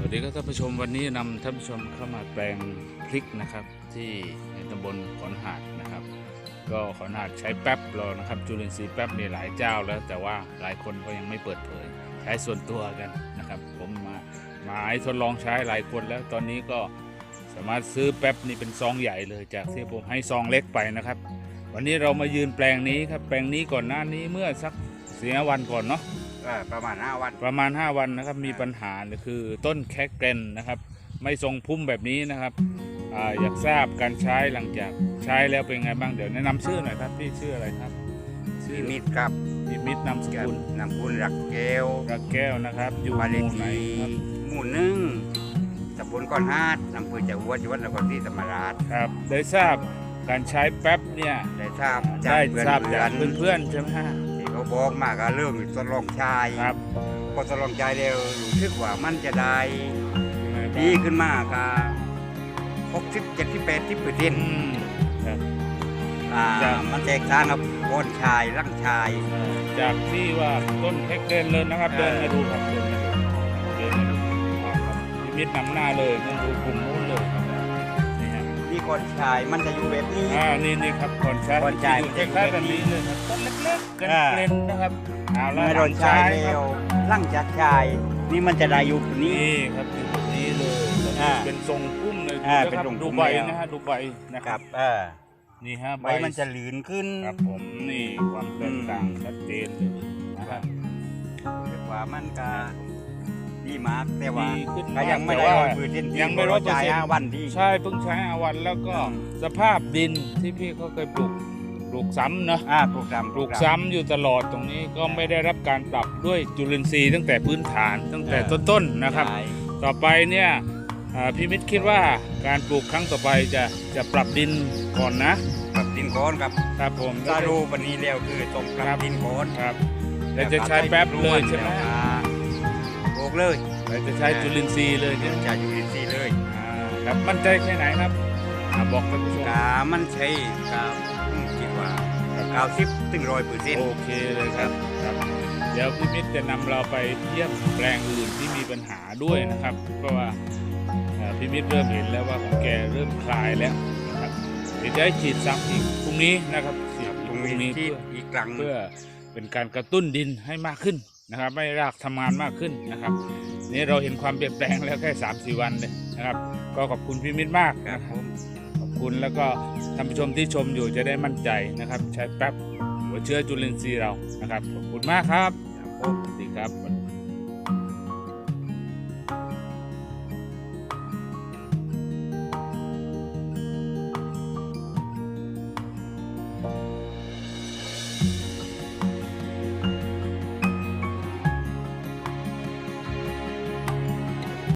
สวัสดีครับท่านผู้ชมวันนี้นำท่านผู้ชมเข้ามาแปลงพริกนะครับ ที่ในตำบลขอนหาดนะครับ ก็ขอนหาดใช้แป๊บรอนะครับ จุลินทรีย์แป๊บนี่หลายเจ้าแล้ว แต่ว่าหลายคนก็ยังไม่เปิดเผย ใช้ส่วนตัวกันนะครับ ผมมามาให้ทดลองใช้หลายคนแล้วตอนนี้ก็สามารถซื้อแป๊บนี่เป็นซองใหญ่เลยจากที่ผมให้ซองเล็กไปนะครับ วันนี้เรามายืนแปลงนี้ครับแปลงนี้ก่อนหน้านี้เมื่อสักเสียวันก่อนเนาะ ออประมาณห้าวัน ประมาณ 5 วันนะครับมีปัญหาเนี่ยคือต้นแคกเกรนนะครับ ไม่ทรงพุ่มแบบนี้นะครับอาอยากทราบการใช้หลังจากใช้แล้วเป็นไงบ้างเดี๋ยวแนะนำชื่อหน่อยครับพี่ชื่ออะไรครับชื่อที่มิดครับพี่มิตรนามสกับกุลนำคุณรักแก้วรักแก้วนะครับ อยู่หบ้านเลขมู่ไหนที่ครับหมู่หนึ่งตำบลก้อนฮาดอำเภอจะหัวจังหวัดนครศรีธรรมราชครับได้ทราบการใช้แป๊บเนี่ย ได้ทราบจากได้เพื่อนทราบเพื่จาอกนเพื่อนๆใช่ไหมฮะที่ เขาบอกมาก็เรื่องทดลองชายครับพอทดลองชายเดียวรู้สึกว่ามันจะได้ยังไงบ้างดีขึ้นมากค่ะหกสิบเจ็ดสิบแปดสิบเปอร์เซ็นอืต์มครับอ่าจ้ะมันแตกต่างกับก้อนชายร่างชายเอ่อจากที่ว่าต้นแคกเกรนเลยนะครับเอเดิอนมาดูครับเดินมาดูเดินมาดูอ่าครับพี่มิตรนำหน้าเลยต้องดูกลุ่ม ก้อนชายมันจะอยู่แบบนี้ อ่านี่นี่ครับก่อนใช้ก่อนใช้อยู่คล้ายๆแบบนี้เลยครับต้นเล็กๆกันอ่าเกลนนะครับเอาละไม่โดนชายเร็วร่างจากชาย นี่มันจะได้อยู่ตรงนี้ นี่ครับอยู่แบบนี้เลยอ่าเป็นทรงพุ่มเลยอ่าดูะเป็นครับทรงพุ่ดูมใบแล้ว นะฮะดูใบนะคครัรับบเออนี่ฮะใบมันจะหลืนขึ้น ครับผมนี่ความแตกต่างชัดเจนเลยนะครับเรียกว่ามันก็ ดีมากแต่ว่าดีขึ้นก็มากยังไม่แต่ได้ว่าร้อยเปอร์เซ็นต์ยังไม่ร้อยเปอร์จ่ายเซ็นต์ห้าวันที่ ใช่เพิ่งใช้อาวันแล้วก็อืม สภาพดินที่พี่เขาเคยปลูกปลูกซ้ำเนอะอ่าปลูกซ้ำปลูกซ้ำอยู่ตลอดตรงนี้ก็ไม่ได้รับการปรับด้วยจุลินทรีย์ตั้งแต่พื้นฐานตั้งแต่ต้นๆนะครับ ใช่ต่อไปเนี่ยอ่าพี่มิตรคิดว่าการปลูกครั้งต่อไปจะจะปรับดินก่อนนะปรับดินโคนครับครับผมถ้ารู้ปันนี้แล้วคือต้องปรับดินโคน ครับแต่จะใช้แป๊บเลยใช่ไหมอ่าปลู กเลยแต่จะใช้จุลินทรีย์เลยเดี๋ใช่ยวไหมจะอยู่ดินซีย์เลยอ่าครับมั่นใจแค่ไหนครับอ่าบอกท่านผู้ชมกามันใช้กาคิดว่าเก้าสิบถึงร้อยเปอร์เซ็นต์ โอเคเลยครับครับ เดี๋ยวพี่มิตรจะนำเราไปเยี่ยมแปลงอื่นที่มีปัญหาด้วยนะครับ เพราะว่าเอ่อพี่มิตรเริ่มเห็นแล้วว่าของแกเริ่มคลายแล้วนะครับเดี๋ยวจะให้ฉีดซ้ำอีกพรุ่งนี้นะครับฉีดตรงพรุ่งนี้นี้ที่เพื่อ อีกครั้ง เพื่อเป็นการกระตุ้นดินให้มากขึ้น นะครับ ไม่รากทำงานมากขึ้นนะครับ นี่เราเห็นความเปลี่ยนแปลงแล้วแค่3 4วันเลยนะครับ ก็ขอบคุณพี่มิตรมากครันะบคผรับมขอบคุณแล้วก็ท่านผู้ชมที่ชมอยู่จะได้มั่นใจนะครับ ใช้แป๊บหัวเชื้อจุลินทรีย์เรานะครับขอบคุณมากครับครับผมสวัสดีครับ